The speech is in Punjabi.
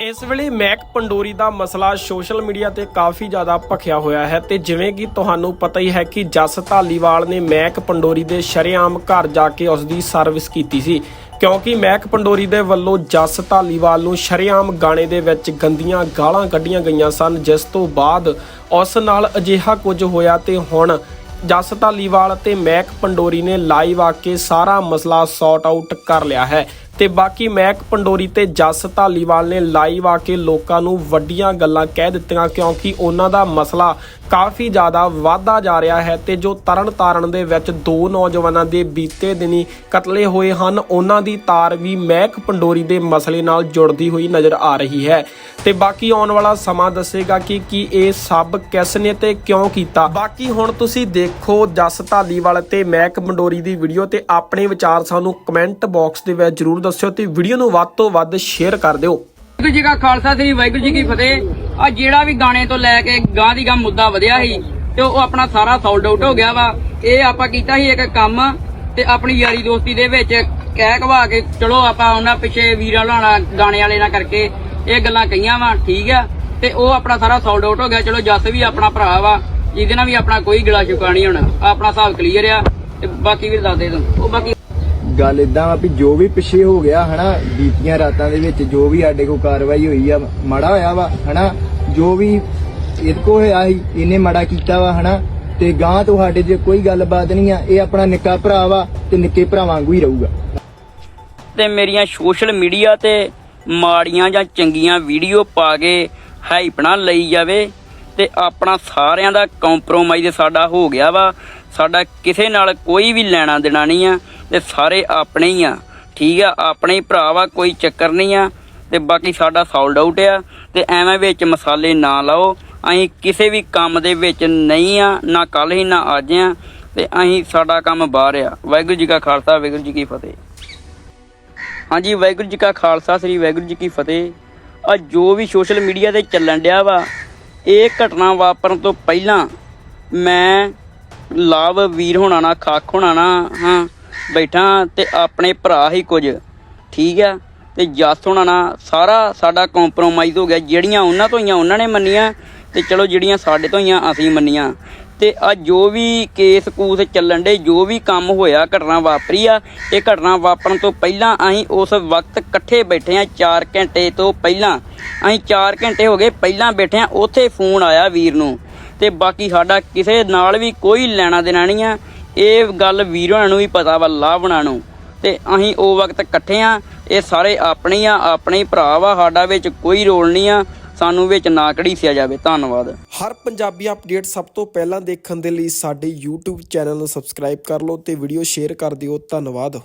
ਇਸ ਵੇਲੇ ਮੈਕ ਪੰਡੋਰੀ ਦਾ ਮਸਲਾ ਸੋਸ਼ਲ ਮੀਡੀਆ ਤੇ ਕਾਫੀ ਜ਼ਿਆਦਾ ਭਖਿਆ ਹੋਇਆ ਹੈ ਤੇ ਜਿਵੇਂ ਕਿ ਤੁਹਾਨੂੰ ਪਤਾ ਹੀ ਹੈ ਕਿ ਜਸ ਧਾਲੀਵਾਲ ਨੇ ਮੈਕ ਪੰਡੋਰੀ ਦੇ ਸ਼ਰੇਆਮ ਘਰ ਜਾ ਕੇ ਉਸ ਦੀ ਸਰਵਿਸ ਕੀਤੀ ਸੀ। ਕਿਉਂਕਿ ਮੈਕ ਪੰਡੋਰੀ ਦੇ ਵੱਲੋਂ ਜਸ ਧਾਲੀਵਾਲ ਨੂੰ ਸ਼ਰੇਆਮ ਗਾਣੇ ਦੇ ਵਿੱਚ ਗੰਦੀਆਂ ਗਾਲਾਂ ਕੱਢੀਆਂ ਗਈਆਂ ਸਨ, ਜਿਸ ਤੋਂ ਬਾਅਦ ਉਸ ਨਾਲ ਅਜਿਹਾ ਕੁਝ ਹੋਇਆ ਤੇ ਹੁਣ ਜਸ ਧਾਲੀਵਾਲ ਤੇ ਮੈਕ ਪੰਡੋਰੀ ਨੇ ਲਾਈਵ ਆ ਕੇ ਸਾਰਾ ਮਸਲਾ ਸੌਟ ਆਊਟ ਕਰ ਲਿਆ ਹੈ। ਤੇ ਬਾਕੀ ਮਹਿਕ ਪੰਡੋਰੀ ਤੇ ਜਸ ਧਾਲੀਵਾਲ ਨੇ ਲਾਈਵ ਆ ਕੇ ਲੋਕਾਂ ਨੂੰ ਵੱਡੀਆਂ ਗੱਲਾਂ ਕਹਿ ਦਿੱਤੀਆਂ, ਕਿਉਂਕਿ ਉਹਨਾਂ ਦਾ ਮਸਲਾ ਕਾਫੀ ਜ਼ਿਆਦਾ ਵਾਧਾ ਜਾ ਰਿਹਾ ਹੈ ਤੇ ਜੋ ਤਰਨ ਤਾਰਨ ਦੇ ਵਿੱਚ ਦੋ ਨੌਜਵਾਨਾਂ ਦੇ ਬੀਤੇ ਦਿਨੀ ਕਤਲੇ ਹੋਏ ਹਨ, ਉਹਨਾਂ ਦੀ ਤਾਰ ਵੀ ਮਹਿਕ ਪੰਡੋਰੀ ਦੇ ਮਸਲੇ ਨਾਲ ਜੁੜਦੀ ਹੋਈ ਨਜ਼ਰ ਆ ਰਹੀ ਹੈ। ਤੇ ਬਾਕੀ ਆਉਣ ਵਾਲਾ ਸਮਾਂ ਦੱਸੇਗਾ ਕਿ ਕੀ ਇਹ ਸਭ ਕਿਸ ਨੇ ਤੇ ਕਿਉਂ ਕੀਤਾ। ਬਾਕੀ ਹੁਣ ਤੁਸੀਂ ਦੇਖੋ ਜਸ ਧਾਲੀਵਾਲ ਤੇ ਮਹਿਕ ਪੰਡੋਰੀ ਦੀ ਵੀਡੀਓ ਤੇ ਆਪਣੇ ਵਿਚਾਰ ਸਾਨੂੰ ਕਮੈਂਟ ਬਾਕਸ ਦੇ ਵਿੱਚ ਜਰੂਰ ਦੱਸਿਓ ਤੇ ਵੀਡੀਓ ਨੂੰ ਵੱਧ ਤੋਂ ਵੱਧ ਸ਼ੇਅਰ ਕਰ ਦਿਓ। ਵਾਹਿਗੁਰੂ ਜੀ ਕਾ ਖਾਲਸਾ, ਸ੍ਰੀ ਵਾਹਿਗੁਰੂ ਜੀ ਕੀ ਫਤਿਹ। ਆ ਜਿਹੜਾ ਵੀ ਗਾਣੇ ਤੋਂ ਲੈ ਕੇ ਗਾਂ ਦੀ ਗਾਂ ਮੁੱਦਾ ਵਧਿਆ ਸੀ, ਤੇ ਉਹ ਆਪਣਾ ਸਾਰਾ ਸੌਲਡ ਆਊਟ ਹੋ ਗਿਆ ਵਾ। ਇਹ ਆਪਾਂ ਕੀਤਾ ਸੀ ਇੱਕ ਕੰਮ, ਤੇ ਆਪਣੀ ਯਾਰੀ ਦੋਸਤੀ ਦੇ ਵਿੱਚ ਕਹਿ ਕਵਾ ਕੇ ਚਲੋ ਆਪਾਂ ਉਹਨਾਂ ਪਿੱਛੇ ਵੀਰਾਂ ਲਾਣਾ ਗਾਣੇ ਵਾਲੇ ਨਾਲ ਕਰਕੇ ਇਹ ਗੱਲਾਂ ਕਹੀਆਂ ਵਾ, ਠੀਕ ਆ। ਤੇ ਉਹ ਆਪਣਾ ਸਾਰਾ ਸੌਲਡ ਆਊਟ ਹੋ ਗਿਆ। ਚਲੋ ਜੱਸ ਵੀ ਆਪਣਾ ਭਰਾ ਵਾ, ਜਿਹਦੇ ਨਾਲ ਵੀ ਆਪਣਾ ਕੋਈ ਗਿਲਾ ਸ਼ਿਕਵਾ ਨਹੀਂ ਹੋਣਾ। ਆਪਣਾ ਹਿਸਾਬ ਕਲੀਅਰ ਆ, ਤੇ ਬਾਕੀ ਵੀ ਦੱਸ ਦੇ ਤੂੰ। ਉਹ ਬਾਕੀ ਗੱਲ ਇਦਾਂ ਵਾ ਵੀ ਜੋ ਵੀ ਪਿੱਛੇ ਹੋ ਗਿਆ, ਹਨਾ, ਬੀਤੀਆਂ ਰਾਤਾਂ ਦੇ ਵਿੱਚ ਜੋ ਵੀ ਸਾਡੇ ਕੋਲ ਕਾਰਵਾਈ ਹੋਈ ਆ, ਮਾੜਾ ਹੋਇਆ ਵਾ, ਹਨਾ, ਜੋ ਵੀ ਇਹਦੇ ਕੋ ਹੋਇਆ ਸੀ ਇਹਨੇ ਮਾੜਾ ਕੀਤਾ ਵਾ, ਹਨਾ, ਤੇ ਗਾਂ ਤੁਹਾਡੇ 'ਚ ਕੋਈ ਗੱਲਬਾਤ ਨਹੀਂ ਆ, ਇਹ ਆਪਣਾ ਨਿੱਕਾ ਭਰਾ ਵਾ ਤੇ ਨਿੱਕੇ ਭਰਾ ਵਾਂਗੂ ਹੀ ਰਹੂਗਾ। ਤੇ ਮੇਰੀਆਂ ਸੋਸ਼ਲ ਮੀਡੀਆ ਤੇ ਮਾੜੀਆਂ ਜਾਂ ਚੰਗੀਆਂ ਵੀਡੀਓ ਪਾ ਕੇ ਹਾਈਪ ਲਈ ਜਾਵੇ ਤੇ ਆਪਣਾ ਸਾਰਿਆਂ ਦਾ ਕੰਪਰੋਮਾਈਜ਼ ਸਾਡਾ ਹੋ ਗਿਆ ਵਾ। ਸਾਡਾ ਕਿਸੇ ਨਾਲ ਕੋਈ ਵੀ ਲੈਣਾ ਦੇਣਾ ਨਹੀਂ ਆ, ਤੇ ਸਾਰੇ ਆਪਣੇ ਹੀ ਆ। ਠੀਕ ਆ, ਆਪਣੇ ਹੀ ਭਰਾ ਵਾ, ਕੋਈ ਚੱਕਰ ਨਹੀਂ ਆ। ਤੇ ਬਾਕੀ ਸਾਡਾ ਸੌਲਡ ਆਊਟ ਆ, ਤੇ ਐਵੇਂ ਵਿੱਚ ਮਸਾਲੇ ਨਾ ਲਾਓ। ਅਸੀਂ ਕਿਸੇ ਵੀ ਕੰਮ ਦੇ ਵਿੱਚ ਨਹੀਂ ਆ, ਨਾ ਕੱਲ ਹੀ, ਨਾ ਅੱਜ ਆ। ਤੇ ਅਸੀਂ ਸਾਡਾ ਕੰਮ ਬਾਹਰ ਆ। ਵਾਹਿਗੁਰੂ ਜੀ ਕਾ ਖਾਲਸਾ, ਵਾਹਿਗੁਰੂ ਜੀ ਕੀ ਫਤਿਹ। ਹਾਂਜੀ, ਵਾਹਿਗੁਰੂ ਜੀ ਕਾ ਖਾਲਸਾ, ਸ੍ਰੀ ਵਾਹਿਗੁਰੂ ਜੀ ਕੀ ਫਤਿਹ। ਆ ਜੋ ਵੀ ਸੋਸ਼ਲ ਮੀਡੀਆ ਤੇ ਚੱਲਣ ਡਿਆ ਵਾ, ਇਹ ਘਟਨਾ ਵਾਪਰਨ ਤੋਂ ਪਹਿਲਾਂ ਮੈਂ ਲਾਭ ਵੀਰ ਹੋਣਾ ਨਾ ਖਾਕ ਹੋਣਾ ਨਾ, ਹਾਂ, ਬੈਠਾ ਤੇ ਆਪਣੇ ਭਰਾ ਹੀ ਕੁਝ, ਠੀਕ ਆ? ਤੇ ਜੱਸ ਹੋਣਾ ਨਾ, ਸਾਰਾ ਸਾਡਾ ਕੰਪਰੋਮਾਈਜ਼ ਹੋ ਗਿਆ, ਜਿਹੜੀਆਂ ਉਹਨਾਂ ਤੋਂ ਹੀ ਉਹਨਾਂ ਨੇ ਮੰਨੀਆਂ, ਤੇ ਚਲੋ ਜਿਹੜੀਆਂ ਸਾਡੇ ਤੋਂ ਹੀਆਂ ਅਸੀਂ ਮੰਨੀਆਂ। ਤੇ ਆ ਜੋ ਵੀ ਕੇਸ ਕੂਸ ਚੱਲਣ ਦੇ ਜੋ ਵੀ ਕੰਮ ਹੋਇਆ, ਘਟਨਾ ਵਾਪਰੀ ਆ, ਇਹ ਘਟਨਾ ਵਾਪਰਨ ਤੋਂ ਪਹਿਲਾਂ ਅਸੀਂ ਉਸ ਵਕਤ ਇਕੱਠੇ ਬੈਠੇ ਆ 4 ਘੰਟੇ ਤੋਂ ਪਹਿਲਾਂ। ਅਸੀਂ 4 ਘੰਟੇ ਹੋ ਗਏ, ਪਹਿਲਾਂ ਬੈਠੇ ਆ, ਉੱਥੇ ਫੋਨ ਆਇਆ ਵੀਰ ਨੂੰ। ਤੇ ਬਾਕੀ ਸਾਡਾ ਕਿਸੇ ਨਾਲ ਵੀ ਕੋਈ ਲੈਣਾ ਦੇਣਾ ਨਹੀਂ ਆ। ਇਹ ਗੱਲ ਵੀਰਾਂ ਨੂੰ ਵੀ ਪਤਾ ਵਾ, ਲਾਵਣਾ ਨੂੰ। ਤੇ ਅਸੀਂ ਉਹ ਵਕਤ ਇਕੱਠੇ ਆ। ਇਹ ਸਾਰੇ ਆਪਣੇ ਆ, ਆਪਣੇ ਹੀ ਭਰਾ ਵਾ। ਸਾਡਾ ਵਿੱਚ ਕੋਈ ਰੋਲ ਨਹੀਂ ਆ। ਸਾਨੂੰ ਵਿੱਚ ਨਾ ਘੜੀਸਿਆ ਜਾਵੇ। ਧੰਨਵਾਦ। ਹਰ ਪੰਜਾਬੀ ਅਪਡੇਟ ਸਭ ਤੋਂ ਪਹਿਲਾਂ ਦੇਖਣ ਦੇ ਲਈ ਸਾਡੇ YouTube ਚੈਨਲ ਨੂੰ ਸਬਸਕ੍ਰਾਈਬ ਕਰ ਲਓ ਤੇ ਵੀਡੀਓ ਸ਼ੇਅਰ ਕਰ ਦਿਓ। ਧੰਨਵਾਦ।